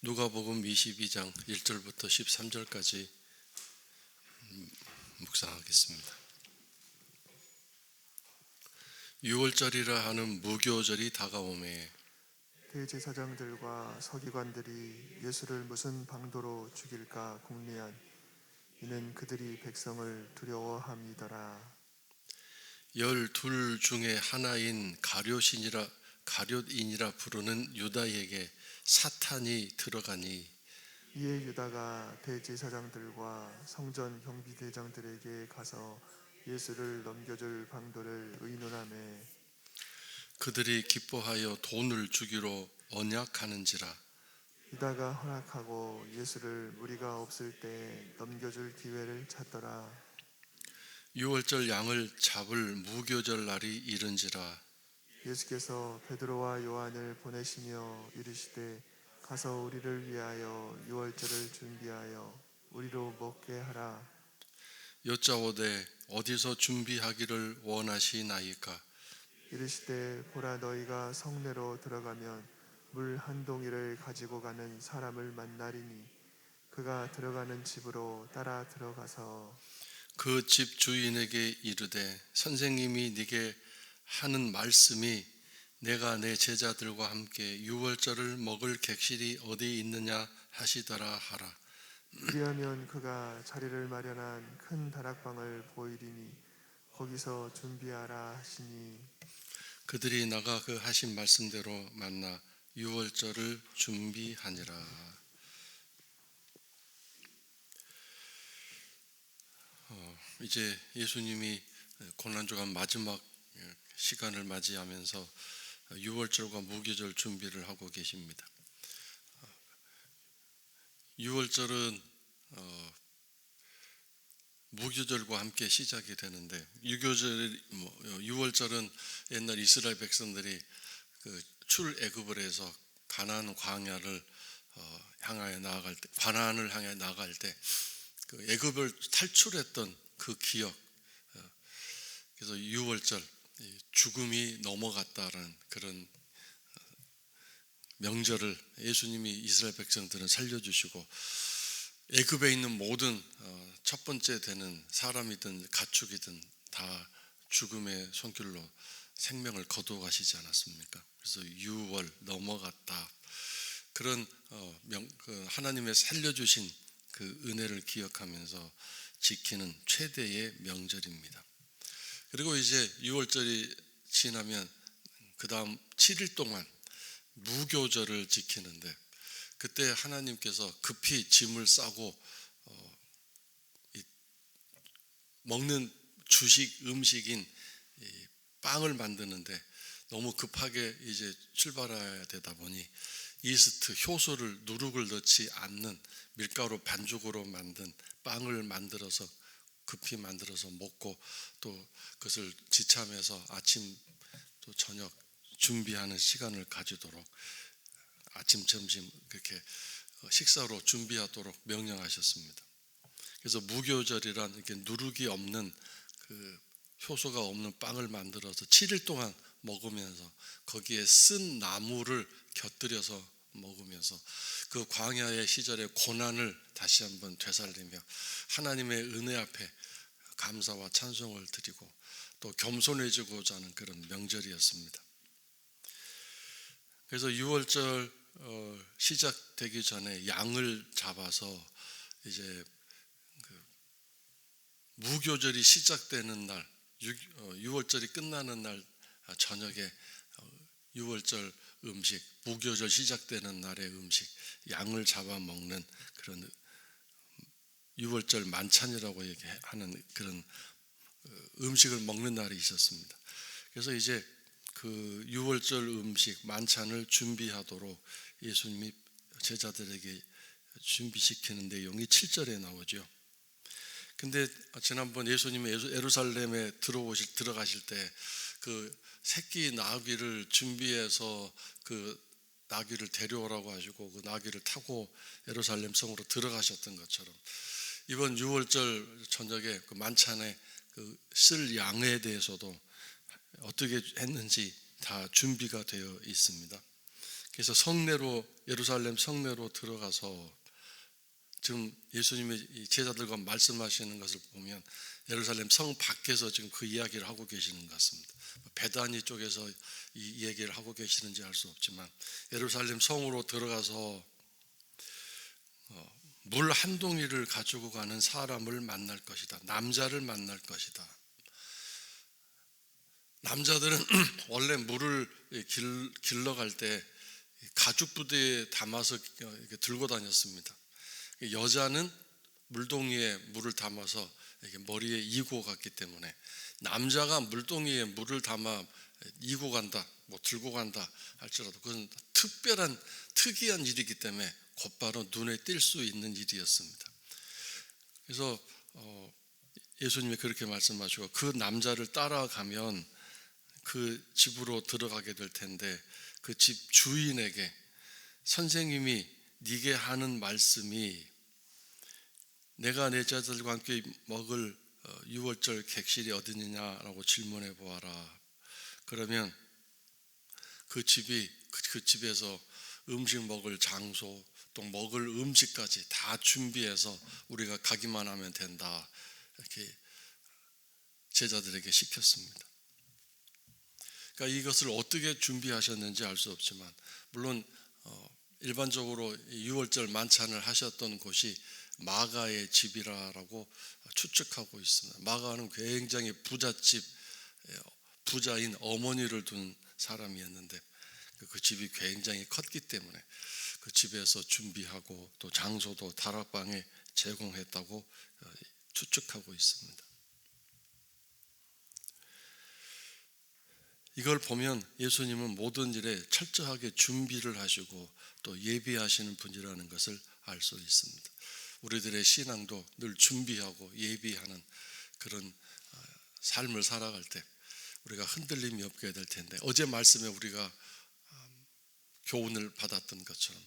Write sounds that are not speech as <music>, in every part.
누가복음 22장 1절부터 13절까지 음, 묵상하겠습니다. 6월절이라 하는 무교절이 다가오매 대제사장들과 서기관들이 예수를 무슨 방도로 죽일까 궁리한 이는 그들이 백성을 두려워함이더라. 열둘 중에 하나인 가룟인이라 가룟인이라 부르는 유다에게 사탄이 들어가니 이에 유다가 대제사장들과 성전 경비대장들에게 가서 예수를 넘겨줄 방도를 의논하매 그들이 기뻐하여 돈을 주기로 언약하는지라 유다가 허락하고 예수를 무리가 없을 때 넘겨줄 기회를 찾더라. 6월절 양을 잡을 무교절 날이 이른지라 예수께서 베드로와 요한을 보내시며 이르시되 가서 우리를 위하여 유월절을 준비하여 우리로 먹게 하라. 여짜오되 어디서 준비하기를 원하시나이까 이르시되 보라 너희가 성내로 들어가면 물 한 동이를 가지고 가는 사람을 만나리니 그가 들어가는 집으로 따라 들어가서 그 집 주인에게 이르되 선생님이 네게 하는 말씀이 내가 내 제자들과 함께 유월절을 먹을 객실이 어디 있느냐 하시더라 하라. 그리하면 그가 자리를 마련한 큰 다락방을 보이리니 거기서 준비하라 하시니. 그들이 나가 그 하신 말씀대로 만나 유월절을 준비하니라. 어, 이제 예수님이 고난주간 마지막 시간을 맞이하면서 유월절과 무교절 준비를 하고 계십니다. 유월절은 어, 무교절과 함께 시작이 되는데 유교절 뭐, 유월절은 옛날 이스라엘 백성들이 그 출애굽을 해서 가나안 광야를 어, 향하여 나아갈 때 가나안을 향해 나아갈 때 그 애굽을 탈출했던 그 기억 어, 그래서 유월절 이 죽음이 넘어갔다는 그런 어, 명절을 예수님이 이스라엘 백성들은 살려주시고 애굽에 있는 모든 어, 첫 번째 되는 사람이든 가축이든 다 죽음의 손길로 생명을 거두어 가시지 않았습니까? 그래서 유월 넘어갔다 그런 어, 명, 그 하나님의 살려주신 그 은혜를 기억하면서 지키는 최대의 명절입니다. 그리고 이제 6월절이 지나면 그 다음 7일 동안 무교절을 지키는데 그때 하나님께서 급히 짐을 싸고 어, 먹는 주식 음식인 빵을 만드는데 너무 급하게 이제 출발해야 되다 보니 이스트 효소를 누룩을 넣지 않는 밀가루 반죽으로 만든 빵을 만들어서 급히 만들어서 먹고 또 그것을 지참해서 아침 또 저녁 준비하는 시간을 가지도록 아침 점심 그렇게 식사로 준비하도록 명령하셨습니다. 그래서 무교절이란 이렇게 누룩이 없는 그 효소가 없는 빵을 만들어서 7일 동안 먹으면서 거기에 쓴 나무를 곁들여서 먹으면서 그 광야의 시절의 고난을 다시 한번 되살리며 하나님의 은혜 앞에 감사와 찬송을 드리고 또 겸손해지고자 하는 그런 명절이었습니다. 그래서 6월절 어, 시작되기 전에 양을 잡아서 이제 그 무교절이 시작되는 날 6 월절이 끝나는 날 저녁에 6월절 음식, 무교절 시작되는 날의 음식, 양을 잡아 먹는 그런 6월절 만찬이라고 얘기하는 그런 음식을 먹는 날이 있었습니다. 그래서 이제 그 6월절 음식 만찬을 준비하도록 예수님이 제자들에게 준비시키는 내용이 7절에 나오죠. 근데 지난번 예수님이 예루살렘에 들어오실 들어가실 때 그 새끼 나귀를 준비해서 그 나귀를 데려오라고 하시고 그 나귀를 타고 예루살렘 성으로 들어가셨던 것처럼 이번 6월절 저녁에 그 만찬에 그 쓸 양에 대해서도 어떻게 했는지 다 준비가 되어 있습니다. 그래서 성내로 예루살렘 성내로 들어가서 지금 예수님이 이 제자들과 말씀하시는 것을 보면 예루살렘 성 밖에서 지금 그 이야기를 하고 계시는 것 같습니다. 베다니 쪽에서 이 얘기를 하고 계시는지 알 수 없지만 예루살렘 성으로 들어가서 어, 물한 동이를 가지고 가는 사람을 만날 것이다. 남자를 만날 것이다. 남자들은 <clears throat> 원래 물을 길, 길러 갈 때 가죽 부대에 담아서 들고 다녔습니다. 여자는 물동이에 물을 담아서 이렇게 머리에 이고 갔기 때문에 남자가 물동이에 물을 담아 이고 간다, 뭐 들고 간다 할지라도 그건 특별한 특이한 일이기 때문에 곧바로 눈에 띌 수 있는 일이었습니다. 그래서 어, 예수님이 그렇게 말씀하시고 그 남자를 따라가면 그 집으로 들어가게 될 텐데 그 집 주인에게 선생님이 네게 하는 말씀이 내가 내 자들과 함께 먹을 어, 유월절 객실이 어디느냐라고 질문해 보아라. 그러면 그 집이 그, 그 집에서 음식 먹을 장소 또 먹을 음식까지 다 준비해서 우리가 가기만 하면 된다. 이렇게 제자들에게 시켰습니다. 그러니까 이것을 어떻게 준비하셨는지 알 수 없지만 물론 어, 일반적으로 유월절 만찬을 하셨던 곳이 마가의 집이라고 추측하고 있습니다. 마가는 굉장히 부잣집 부자인 어머니를 둔 사람이었는데 그 집이 굉장히 컸기 때문에 그 집에서 준비하고 또 장소도 다락방에 제공했다고 어, 추측하고 있습니다. 이걸 보면 예수님은 모든 일에 철저하게 준비를 하시고 또 예비하시는 분이라는 것을 알 수 있습니다. 우리들의 신앙도 늘 준비하고 예비하는 그런 어, 삶을 살아갈 때 우리가 흔들림이 없게 될 텐데 어제 말씀에 우리가 음, 교훈을 받았던 것처럼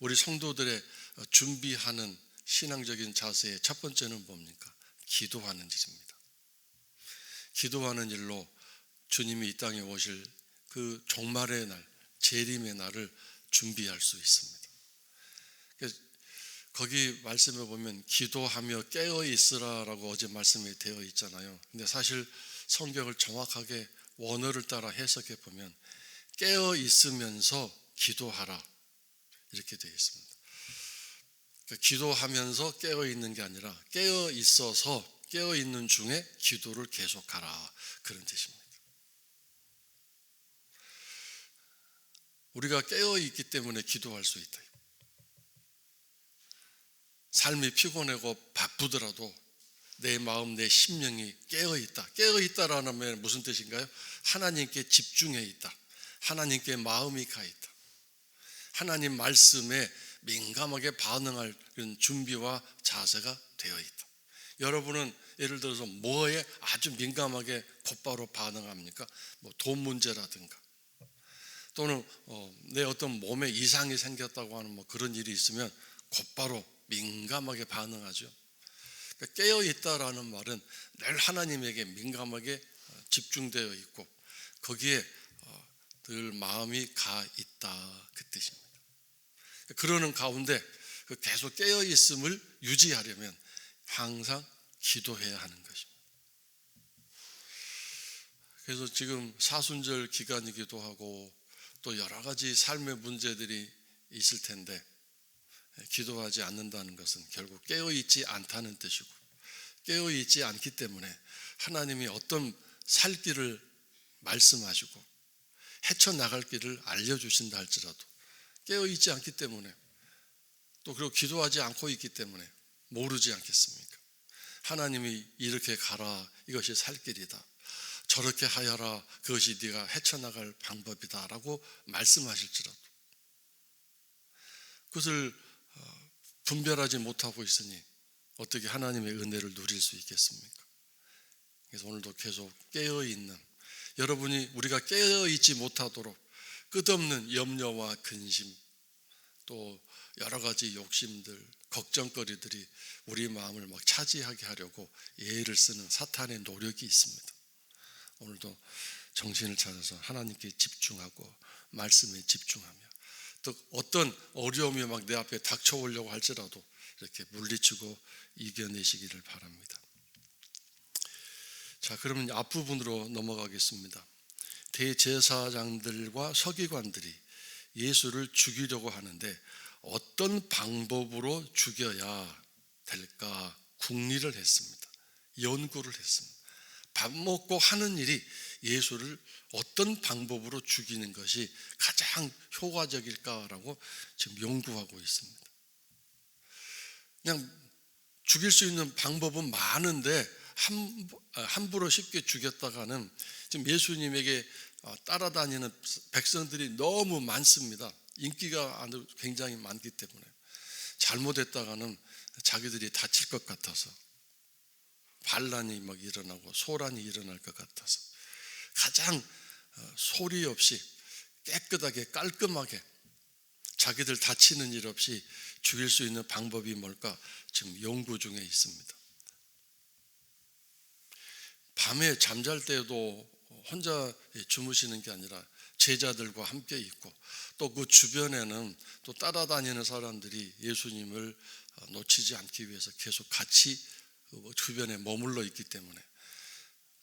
우리 성도들의 어, 준비하는 신앙적인 자세의 첫 번째는 뭡니까? 기도하는 일입니다. 기도하는 일로 주님이 이 땅에 오실 그 종말의 날, 재림의 날을 준비할 수 있습니다. 거기 말씀에 보면 기도하며 깨어 있으라라고 어제 말씀이 되어 있잖아요. 근데 사실 성경을 정확하게 원어를 따라 해석해 보면 깨어 있으면서 기도하라 이렇게 되어 있습니다. 그러니까 기도하면서 깨어 있는 게 아니라 깨어 있어서 깨어 있는 중에 기도를 계속하라 그런 뜻입니다. 우리가 깨어 있기 때문에 기도할 수 있다. 삶이 피곤하고 바쁘더라도 내 마음, 내 심령이 깨어 있다. 깨어 있다라는 말 무슨 뜻인가요? 하나님께 집중해 있다. 하나님께 마음이 가 있다. 하나님 말씀에 민감하게 반응할 준비와 자세가 되어 있다. 여러분은 예를 들어서 뭐에 아주 민감하게 곧바로 반응합니까? 뭐 돈 문제라든가 또는 어, 내 어떤 몸에 이상이 생겼다고 하는 뭐 그런 일이 있으면 곧바로 민감하게 반응하죠. 그러니까 깨어 있다라는 말은 늘 하나님에게 민감하게 어, 집중되어 있고 거기에 어, 늘 마음이 가 있다 그 뜻입니다. 그러는 가운데 그 계속 깨어 있음을 유지하려면 항상 기도해야 하는 것입니다. 그래서 지금 사순절 기간이기도 하고 또 여러 가지 삶의 문제들이 있을 텐데 기도하지 않는다는 것은 결국 깨어 있지 않다는 뜻이고 깨어 있지 않기 때문에 하나님이 어떤 살 길을 말씀하시고 헤쳐 나갈 길을 알려 주신다 할지라도 깨어 있지 않기 때문에 또 그리고 기도하지 않고 있기 때문에 모르지 않겠습니까? 하나님이 이렇게 가라 이것이 살 길이다. 저렇게 하여라 그것이 네가 헤쳐나갈 방법이다라고 말씀하실지라도 그것을 어, 분별하지 못하고 있으니 어떻게 하나님의 은혜를 누릴 수 있겠습니까? 그래서 오늘도 계속 깨어 있는 여러분이 우리가 깨어 있지 못하도록 끝없는 염려와 근심 또 여러 가지 욕심들 걱정거리들이 우리 마음을 막 차지하게 하려고 예를 쓰는 사탄의 노력이 있습니다. 오늘도 정신을 차려서 하나님께 집중하고 말씀에 집중하며 또 어떤 어려움이 막 내 앞에 닥쳐오려고 할지라도 이렇게 물리치고 이겨내시기를 바랍니다. 자, 그러면 앞부분으로 넘어가겠습니다. 대제사장들과 서기관들이 예수를 죽이려고 하는데 어떤 방법으로 죽여야 될까 궁리를 했습니다. 연구를 했습니다. 밥 먹고 하는 일이 예수를 어떤 방법으로 죽이는 것이 가장 효과적일까라고 지금 연구하고 있습니다. 그냥 죽일 수 있는 방법은 많은데 함- 함부로 쉽게 죽였다가는 지금 예수님에게 어, 따라다니는 백성들이 너무 많습니다. 인기가 굉장히 많기 때문에 잘못했다가는 자기들이 다칠 것 같아서 반란이 막 일어나고 소란이 일어날 것 같아서 가장 어, 소리 없이 깨끗하게 깔끔하게 자기들 다치는 일 없이 죽일 수 있는 방법이 뭘까 지금 연구 중에 있습니다. 밤에 잠잘 때도 혼자 주무시는 게 아니라 제자들과 함께 있고 또 그 주변에는 또 따라다니는 사람들이 예수님을 어, 놓치지 않기 위해서 계속 같이 그 주변에 머물러 있기 때문에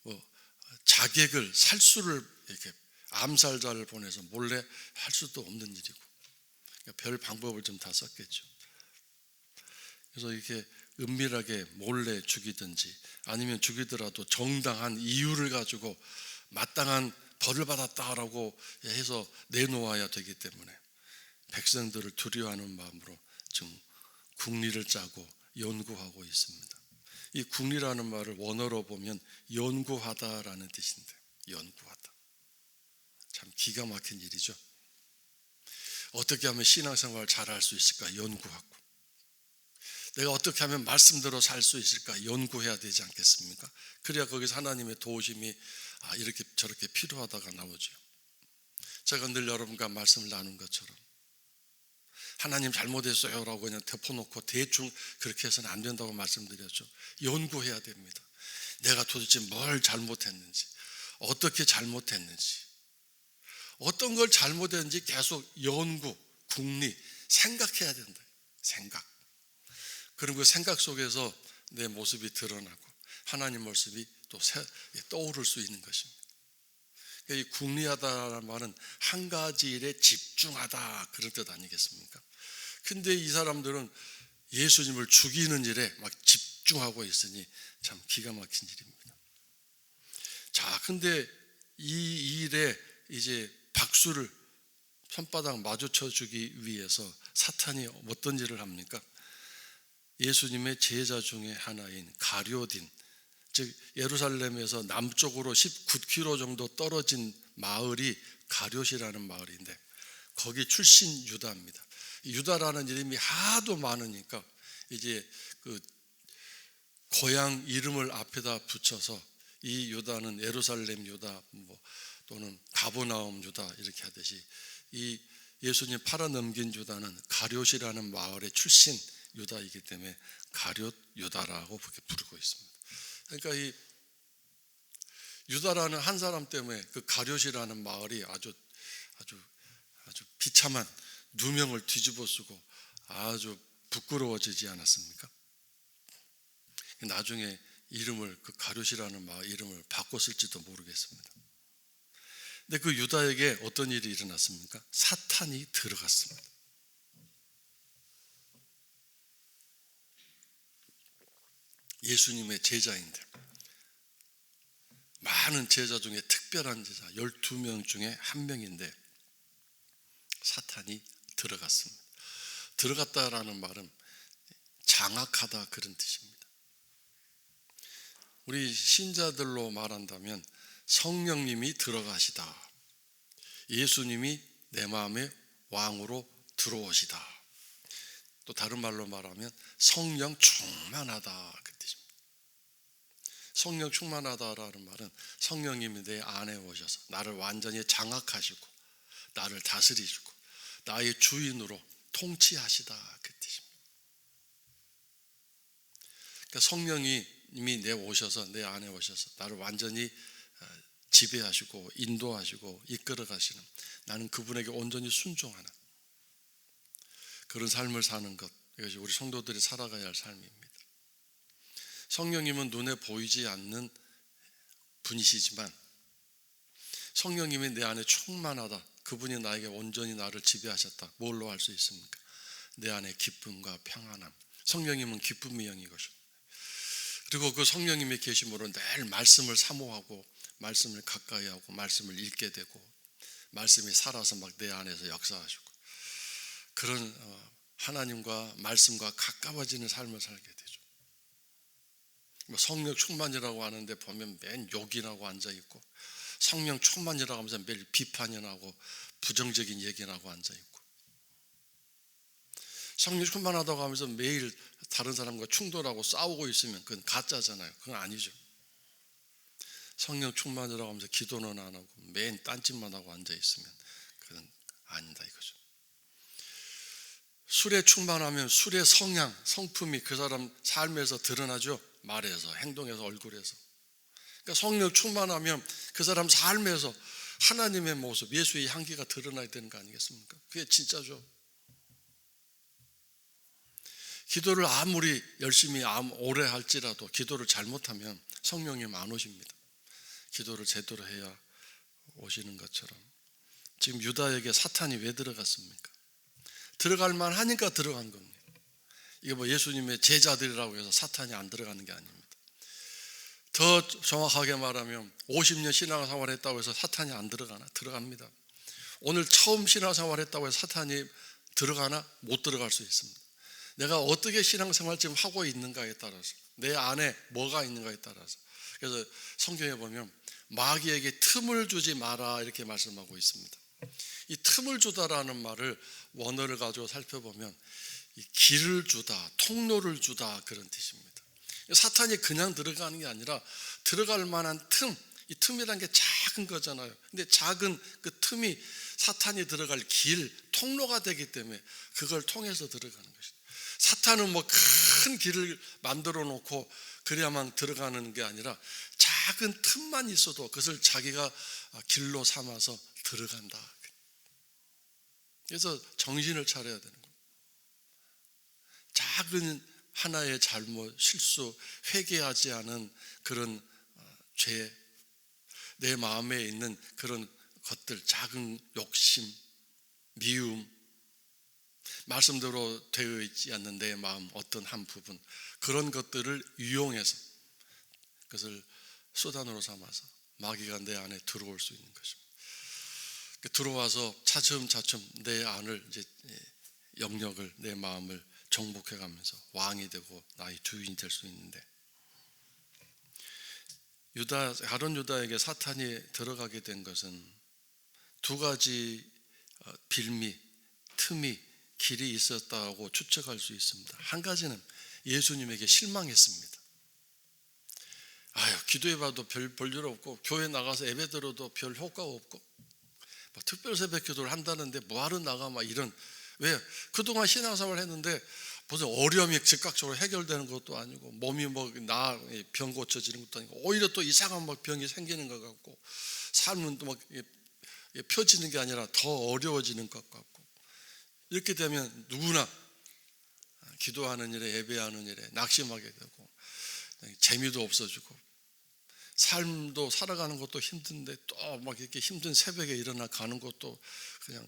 뭐 자객을 살수를 이렇게 암살자를 보내서 몰래 할 수도 없는 일이고 그러니까 별 방법을 좀 다 썼겠죠. 그래서 이렇게 은밀하게 몰래 죽이든지 아니면 죽이더라도 정당한 이유를 가지고 마땅한 벌을 받았다라고 해서 내놓아야 되기 때문에 백성들을 두려워하는 마음으로 지금 국리를 짜고 연구하고 있습니다. 이 국리라는 말을 원어로 보면 연구하다라는 뜻인데 연구하다. 참 기가 막힌 일이죠. 어떻게 하면 신앙생활 잘할 수 있을까 연구하고 내가 어떻게 하면 말씀대로 살 수 있을까 연구해야 되지 않겠습니까? 그래야 거기서 하나님의 도우심이 아, 이렇게 저렇게 필요하다가 나오죠. 제가 늘 여러분과 말씀을 나눈 것처럼 하나님 잘못했어요 라고 그냥 덮어놓고 대충 그렇게 해서는 안 된다고 말씀드렸죠. 연구해야 됩니다. 내가 도대체 뭘 잘못했는지, 어떻게 잘못했는지, 어떤 걸 잘못했는지 계속 연구, 궁리, 생각해야 된다. 생각. 그리고 그 생각 속에서 내 모습이 드러나고 하나님 모습이 또 새- 떠오를 수 있는 것입니다. 그러니까 이 궁리하다라는 말은 한 가지 일에 집중하다 그런 뜻 아니겠습니까? 근데 이 사람들은 예수님을 죽이는 일에 막 집중하고 있으니 참 기가 막힌 일입니다. 자, 근데 이 일에 이제 박수를 손바닥 마주쳐 주기 위해서 사탄이 어떤 일을 합니까? 예수님의 제자 중에 하나인 가룟딘 즉 예루살렘에서 남쪽으로 19km 정도 떨어진 마을이 가룟이라는 마을인데 거기 출신 유다입니다. 유다라는 이름이 하도 많으니까 이제 그 고향 이름을 앞에다 붙여서 이 유다는 예루살렘 유다 뭐 또는 가보나움 유다 이렇게 하듯이 이 예수님 팔아넘긴 유다는 가룟이라는 마을의 출신 유다이기 때문에 가룟 유다라고 그렇게 부르고 있습니다. 그러니까 이 유다라는 한 사람 때문에 그 가룟이라는 마을이 아주 아주 아주 비참한 누명을 뒤집어 쓰고 아주 부끄러워지지 않았습니까? 나중에 이름을 그 가룟이라는 마을 이름을 바꿨을지도 모르겠습니다. 근데 그 유다에게 어떤 일이 일어났습니까? 사탄이 들어갔습니다. 예수님의 제자인데 많은 제자 중에 특별한 제자 12명 중에 한 명인데 사탄이 들어갔습니다. 들어갔다라는 말은 장악하다 그런 뜻입니다. 우리 신자들로 말한다면 성령님이 들어가시다. 예수님이 내 마음에 왕으로 들어오시다. 또 다른 말로 말하면 성령 충만하다 그 뜻입니다. 성령 충만하다라는 말은 성령님이 내 안에 오셔서 나를 완전히 장악하시고 나를 다스리시고 나의 주인으로 통치하시다 그 뜻입니다. 그러니까 성령이 이미 내 오셔서 내 안에 오셔서 나를 완전히 어, 지배하시고 인도하시고 이끌어 가시는 나는 그분에게 온전히 순종하는 그런 삶을 사는 것 이것이 우리 성도들이 살아가야 할 삶입니다. 성령님은 눈에 보이지 않는 분이시지만 성령님이 내 안에 충만하다. 그분이 나에게 온전히 나를 지배하셨다. 뭘로 할수 있습니까? 내 안에 기쁨과 평안함. 성령님은 기쁨의 영이것이고 그리고 그 성령님의 계심으로 늘 말씀을 사모하고 말씀을 가까이 하고 말씀을 읽게 되고 말씀이 살아서 막 내 안에서 역사하시고 그런 어, 하나님과 말씀과 가까워지는 삶을 살게 되죠. 뭐 성령 충만이라고 하는데 보면 맨 욕이라고 앉아 있고 성령 충만이라고 하면서 매일 비판이라고 부정적인 얘기라고 앉아 있고 성령 충만하다고 하면서 매일 다른 사람과 충돌하고 싸우고 있으면 그건 가짜잖아요. 그건 아니죠. 성령 충만이라고 하면서 기도는 안 하고 맨 딴짓만 하고 앉아 있으면 그건 아니다 이거죠. 술에 충만하면 술의 성향, 성품이 그 사람 삶에서 드러나죠. 말에서, 행동에서, 얼굴에서. 그러니까 성령 충만하면 그 사람 삶에서 하나님의 모습, 예수의 향기가 드러나야 되는 거 아니겠습니까? 그게 진짜죠. 기도를 아무리 열심히 오래 할지라도 기도를 잘못하면 성령님 안 오십니다. 기도를 제대로 해야 오시는 것처럼 지금 유다에게 사탄이 왜 들어갔습니까? 들어갈 만 하니까 들어간 겁니다. 이게 뭐 예수님의 제자들이라고 해서 사탄이 안 들어가는 게 아닙니다. 더 정확하게 말하면 50년 신앙생활 했다고 해서 사탄이 안 들어가나? 들어갑니다. 오늘 처음 신앙생활 했다고 해서 사탄이 들어가나? 못 들어갈 수 있습니다. 내가 어떻게 신앙생활 지금 하고 있는가에 따라서 내 안에 뭐가 있는가에 따라서 그래서 성경에 보면 마귀에게 틈을 주지 마라 이렇게 말씀하고 있습니다. 이 틈을 주다라는 말을 원어를 가지고 살펴보면 길을 주다, 통로를 주다 그런 뜻입니다. 사탄이 그냥 들어가는 게 아니라 들어갈 만한 틈, 이 틈이란 게 작은 거잖아요. 근데 작은 그 틈이 사탄이 들어갈 길, 통로가 되기 때문에 그걸 통해서 들어가는 것이죠. 사탄은 뭐 큰 길을 만들어 놓고 그래야만 들어가는 게 아니라 작은 틈만 있어도 그것을 자기가 길로 삼아서 들어간다. 그래서 정신을 차려야 되는 거예요. 작은 하나의 잘못, 실수, 회개하지 않은 그런 어, 죄, 내 마음에 있는 그런 것들, 작은 욕심, 미움, 말씀대로 되어 있지 않는 내 마음 어떤 한 부분 그런 것들을 이용해서 그것을 수단으로 삼아서 마귀가 내 안에 들어올 수 있는 것입니다. 그 들어와서 차츰차츰 내 안을 이제 영역을 내 마음을 정복해 가면서 왕이 되고 나의 주인이 될 수 있는데 유다 가론 유다에게 사탄이 들어가게 된 것은 두 가지 어, 빌미 틈이 길이 있었다고 추측할 수 있습니다. 한 가지는 예수님에게 실망했습니다. 아유 기도해봐도 별 볼일 없고 교회 나가서 예배 들어도 별 효과가 없고 뭐 특별 새벽 기도를 한다는데 뭐하러 나가 막 이런 왜? 그동안 신앙생활 했는데 무슨 어려움이 즉각적으로 해결되는 것도 아니고 몸이 뭐나병 고쳐지는 것도 아니고 오히려 또 이상한 막 병이 생기는 것 같고 삶은 또 막 펴지는 게 아니라 더 어려워지는 것 같고 이렇게 되면 누구나 기도하는 일에 예배하는 일에 낙심하게 되고 재미도 없어지고 삶도 살아가는 것도 힘든데 또 막 이렇게 힘든 새벽에 일어나 가는 것도 그냥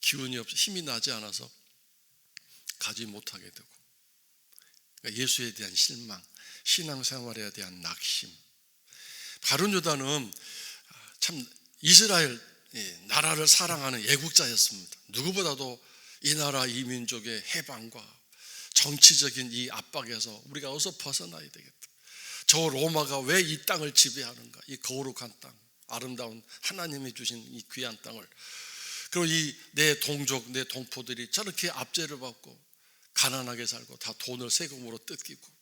기운이 없어 힘이 나지 않아서 가지 못하게 되고 그러니까 예수에 대한 실망, 신앙생활에 대한 낙심. 바른 유다는 참 이스라엘 나라를 사랑하는 애국자였습니다. 누구보다도 이 나라 이 민족의 해방과 정치적인 이 압박에서 우리가 어서 벗어나야 되겠다. 저 로마가 왜 이 땅을 지배하는가? 이 거룩한 땅, 아름다운 하나님이 주신 이 귀한 땅을 그리고 이 내 동족, 내 동포들이 저렇게 압제를 받고 가난하게 살고 다 돈을 세금으로 뜯기고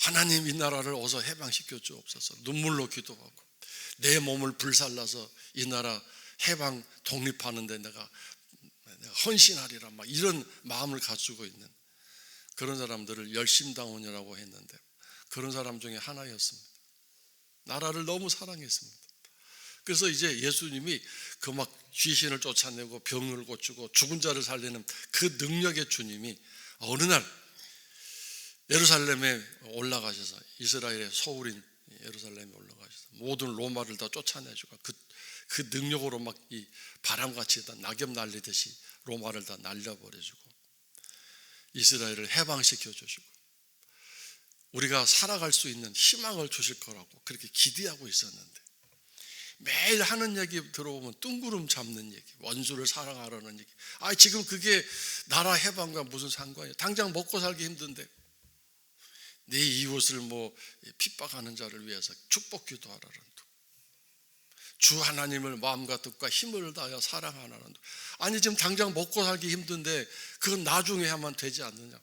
하나님 이 나라를 어서 해방시켜 주옵소서 눈물로 기도하고 내 몸을 불살라서 이 나라 해방 독립하는데 내가 헌신하리라 막 이런 마음을 가지고 있는 그런 사람들을 열심당원이라고 했는데 그런 사람 중에 하나였습니다. 나라를 너무 사랑했습니다. 그래서 이제 예수님이 그 막 귀신을 쫓아내고 병을 고치고 죽은 자를 살리는 그 능력의 주님이 어느 날 예루살렘에 올라가셔서 이스라엘의 서울인 예루살렘에 올라가셔서 모든 로마를 다 쫓아내주고 그, 그 능력으로 막 이 바람같이 다 낙엽 날리듯이 로마를 다 날려버려주고 이스라엘을 해방시켜 주시고 우리가 살아갈 수 있는 희망을 주실 거라고 그렇게 기대하고 있었는데 매일 하는 얘기 들어보면 뜬구름 잡는 얘기, 원수를 사랑하라는 얘기. 아 지금 그게 나라 해방과 무슨 상관이야? 당장 먹고 살기 힘든데 내 이웃을 뭐 핍박하는 자를 위해서 축복 기도하라는 도. 주 하나님을 마음과 뜻과 힘을 다하여 사랑하라는 도. 아니 지금 당장 먹고 살기 힘든데 그건 나중에 하면 되지 않느냐?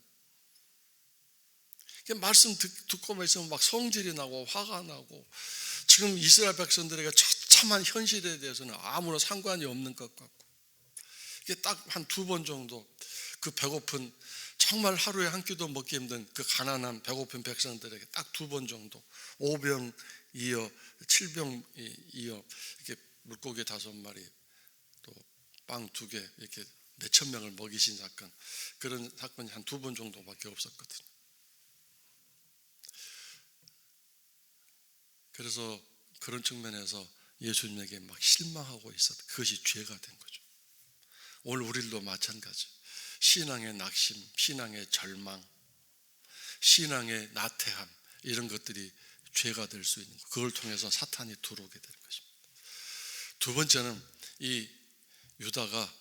말씀 듣, 듣고만 있으면 막 성질이 나고 화가 나고 지금 이스라엘 백성들에게 처참한 현실에 대해서는 아무런 상관이 없는 것 같고 이게 딱 한 두 번 정도 그 배고픈 정말 하루에 한 끼도 먹기 힘든 그 가난한 배고픈 백성들에게 딱 두 번 정도 오병 이어 칠병 이어 이렇게 물고기 다섯 마리 또 빵 두 개 이렇게 몇천 명을 먹이신 사건 그런 사건이 한 두 번 정도밖에 없었거든요. 그래서 그런 측면에서 예수님에게 막 실망하고 있었다. 그것이 죄가 된 거죠. 오늘 우리들도 마찬가지. 신앙의 낙심, 신앙의 절망, 신앙의 나태함 이런 것들이 죄가 될 수 있는 거. 그걸 통해서 사탄이 들어오게 되는 것입니다. 두 번째는 이 유다가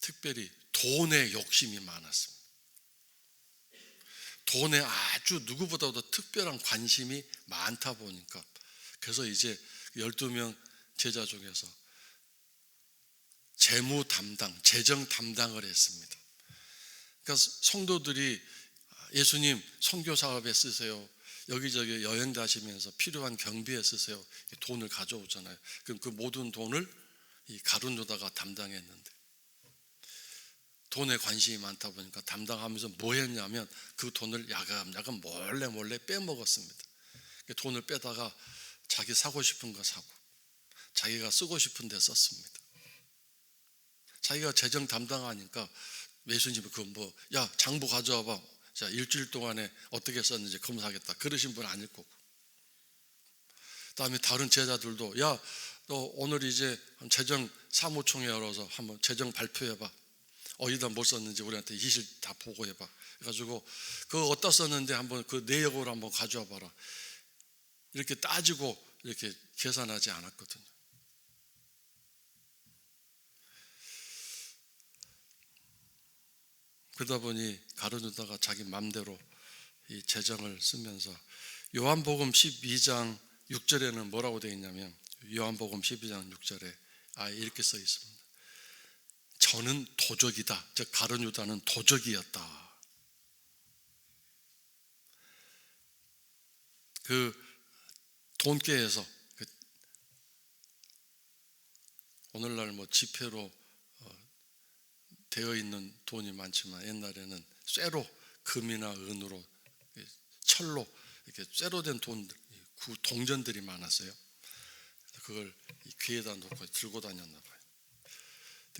특별히 돈의 욕심이 많았습니다. 돈에 아주 누구보다도 특별한 관심이 많다 보니까 그래서 이제 12명 제자 중에서 재무 담당, 재정 담당을 했습니다. 그러니까 성도들이 예수님 선교 사업에 쓰세요. 여기저기 여행 다시면서 필요한 경비에 쓰세요. 돈을 가져오잖아요. 그럼 그 모든 돈을 이 가룟 유다가 담당했는데 돈에 관심이 많다 보니까 담당하면서 뭐 했냐면 그 돈을 야금야금 몰래 몰래 빼먹었습니다. 돈을 빼다가 자기 사고 싶은 거 사고 자기가 쓰고 싶은 데 썼습니다. 자기가 재정 담당하니까 예수님이 그뭐야 장부 가져와봐. 자 일주일 동안에 어떻게 썼는지 검사하겠다. 그러신 분 아닐 거고. 그 다음에 다른 제자들도 야 너 오늘 이제 재정 사무총회 열어서 한번 재정 발표해봐. 어디다 뭘 썼는지 우리한테 이실 다 보고해봐. 그래가지고 그거 어디다 썼는데 한번 그 내역으로 한번 가져와 봐라. 이렇게 따지고 이렇게 계산하지 않았거든요. 그러다 보니 가르누다가 자기 맘대로 이 재정을 쓰면서 요한복음 12장 6절에는 뭐라고 되어 있냐면 요한복음 12장 6절에 아 이렇게 써 있습니다. 저는 도적이다. 즉 가르누다는 도적이었다. 그 돈계에서 그 오늘날 뭐 지폐로 되어 있는 돈이 많지만 옛날에는 쇠로 금이나 은으로 철로 이렇게 쇠로 된 돈, 동전들이 많았어요. 그걸 귀에다 놓고 들고 다녔나 봐요.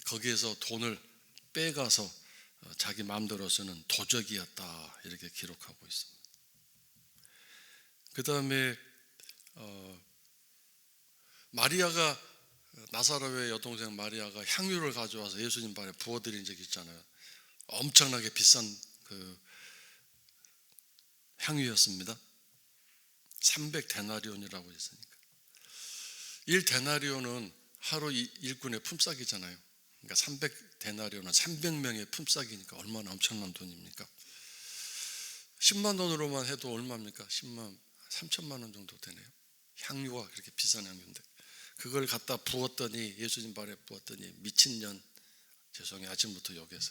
거기에서 돈을 빼가서 어, 자기 마음대로 쓰는 도적이었다 이렇게 기록하고 있습니다. 그 다음에 어, 마리아가 나사로의 여동생 마리아가 향유를 가져와서 예수님 발에 부어드린 적이 있잖아요. 엄청나게 비싼 그 향유였습니다. 300 데나리온이라고 했으니까. 1 데나리온은 하루 일꾼의 품삯이잖아요. 그러니까 300 데나리온은 300명의 품삯이니까 얼마나 엄청난 돈입니까? 10만 원으로만 해도 얼마입니까? 10만 3천만 원 정도 되네요. 향유가 그렇게 비싼 향유인데 그걸 갖다 부었더니 예수님 발에 부었더니 미친년 죄송해 아침부터 여기서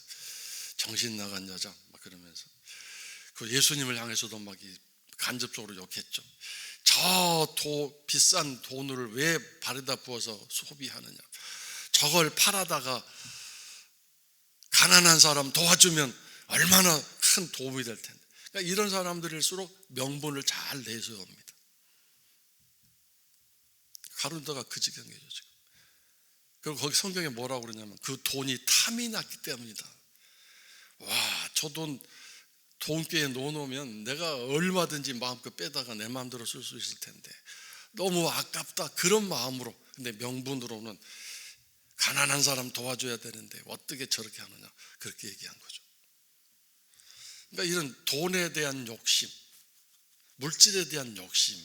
정신 나간 여자 막 그러면서 그 예수님을 향해서도 막 간접적으로 욕했죠. 저 도, 비싼 돈을 왜 발에다 부어서 소비하느냐. 저걸 팔아다가 가난한 사람 도와주면 얼마나 큰 도움이 될 텐데. 그러니까 이런 사람들일수록 명분을 잘 내세웁니다. 가룟유다가 그 지경이죠 지금. 그리고 거기 성경에 뭐라고 그러냐면 그 돈이 탐이 났기 때문이다. 와, 저 돈 돈께에 넣어놓으면 내가 얼마든지 마음껏 빼다가 내 마음대로 쓸 수 있을 텐데 너무 아깝다 그런 마음으로 근데 명분으로는 가난한 사람 도와줘야 되는데 어떻게 저렇게 하느냐 그렇게 얘기한 거죠. 그러니까 이런 돈에 대한 욕심, 물질에 대한 욕심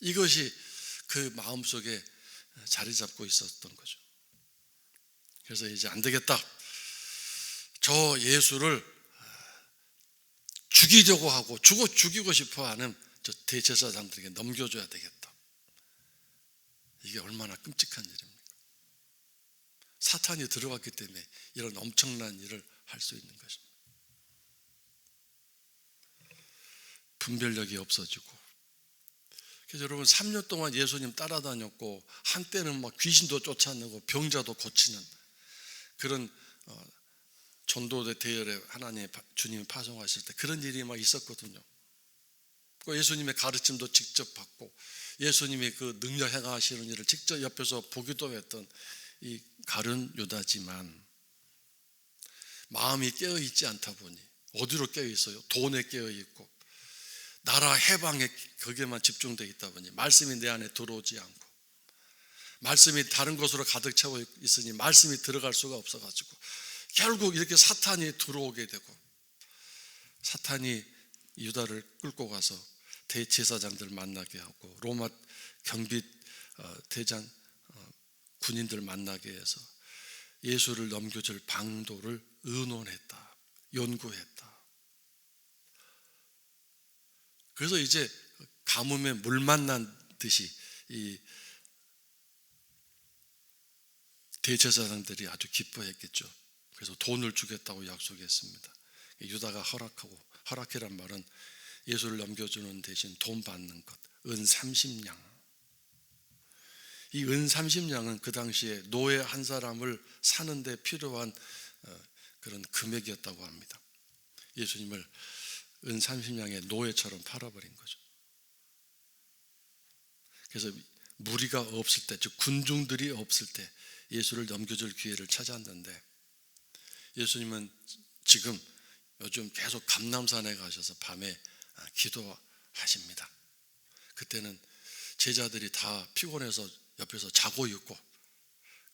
이것이 그 마음 속에 자리 잡고 있었던 거죠. 그래서 이제 안 되겠다. 저 예수를 죽이려고 하고 죽어 죽이고 싶어 하는 저 대제사장들에게 넘겨줘야 되겠다. 이게 얼마나 끔찍한 일입니까? 사탄이 들어갔기 때문에 이런 엄청난 일을 할 수 있는 것입니다. 분별력이 없어지고. 그래서 여러분 3년 동안 예수님 따라다녔고 한때는 막 귀신도 쫓아내고 병자도 고치는 그런 어, 전도대 대열에 하나님 주님이 파송하실 때 그런 일이 막 있었거든요. 그 예수님의 가르침도 직접 받고 예수님이 그 능력 행하시는 일을 직접 옆에서 보기도 했던 이 가룟 유다지만 마음이 깨어 있지 않다 보니 어디로 깨어 있어요? 돈에 깨어 있고 나라 해방에 거기에만 집중되어 있다 보니 말씀이 내 안에 들어오지 않고 말씀이 다른 곳으로 가득 채워 있으니 말씀이 들어갈 수가 없어가지고 결국 이렇게 사탄이 들어오게 되고 사탄이 유다를 끌고 가서 대제사장들 만나게 하고 로마 경비 어, 대장 어, 군인들 만나게 해서 예수를 넘겨줄 방도를 의논했다, 연구했다. 그래서 이제 가뭄에 물 만난 듯이 이 대제사장들이 아주 기뻐했겠죠. 그래서 돈을 주겠다고 약속했습니다. 유다가 허락하고 허락이란 말은 예수를 넘겨주는 대신 돈 받는 것, 은 30냥. 이 은 30냥은 그 당시에 노예 한 사람을 사는데 필요한 어, 그런 금액이었다고 합니다. 예수님을 은 30냥의 노예처럼 팔아버린 거죠. 그래서 무리가 없을 때, 즉 군중들이 없을 때 예수를 넘겨줄 기회를 찾았는데 예수님은 지금 요즘 계속 감남산에 가셔서 밤에 기도하십니다. 그때는 제자들이 다 피곤해서 옆에서 자고 있고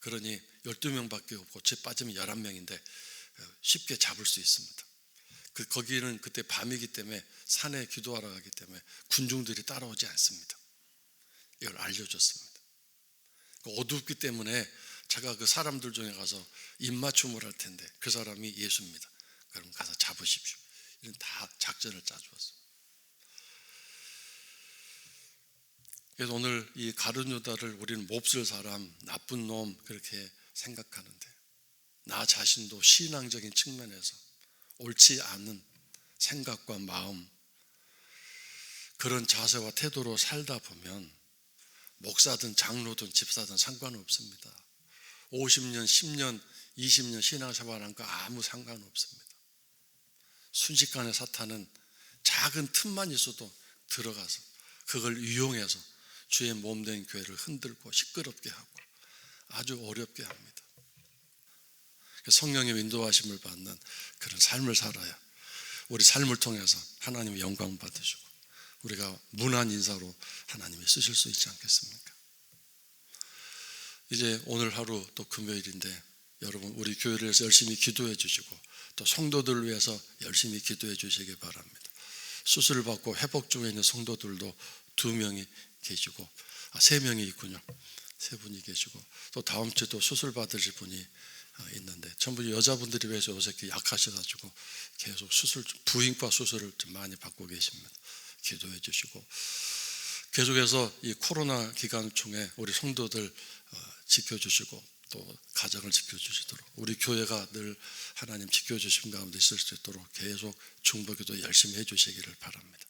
그러니 12명밖에 없고 제 빠지면 11명인데 쉽게 잡을 수 있습니다. 그 거기는 그때 밤이기 때문에 산에 기도하러 가기 때문에 군중들이 따라오지 않습니다. 이걸 알려줬습니다. 어둡기 때문에 제가 그 사람들 중에 가서 입맞춤을 할 텐데 그 사람이 예수입니다. 그럼 가서 잡으십시오. 이런 다 작전을 짜주었습니다. 그래서 오늘 이 가룟유다를 우리는 몹쓸 사람, 나쁜 놈 그렇게 생각하는데 나 자신도 신앙적인 측면에서 옳지 않은 생각과 마음 그런 자세와 태도로 살다 보면 목사든 장로든 집사든 상관없습니다. 50년, 10년, 20년 신앙생활한 거 아무 상관없습니다. 순식간에 사탄은 작은 틈만 있어도 들어가서 그걸 이용해서 주의 몸 된 교회를 흔들고 시끄럽게 하고 아주 어렵게 합니다. 성령의 인도하심을 받는 그런 삶을 살아야 우리 삶을 통해서 하나님의 영광 받으시고 우리가 문안 인사로 하나님이 쓰실 수 있지 않겠습니까? 이제 오늘 하루 또 금요일인데 여러분 우리 교회를 위해서 열심히 기도해 주시고 또 성도들을 위해서 열심히 기도해 주시기 바랍니다. 수술을 받고 회복 중에 있는 성도들도 두 명이 계시고 아, 세 명이 있군요. 세 분이 계시고 또 다음 주에도 수술 받으실 분이 아, 있는데 전부 여자분들이 위해서 요새 이렇게 약하셔가지고 계속 수술 부인과 수술을 좀 많이 받고 계십니다. 기도해 주시고 계속해서 이 코로나 기간 중에 우리 성도들 어, 지켜주시고 또 가정을 지켜주시도록 우리 교회가 늘 하나님 지켜주심 가운데 있을 수 있도록 계속 중보기도 열심히 해주시기를 바랍니다.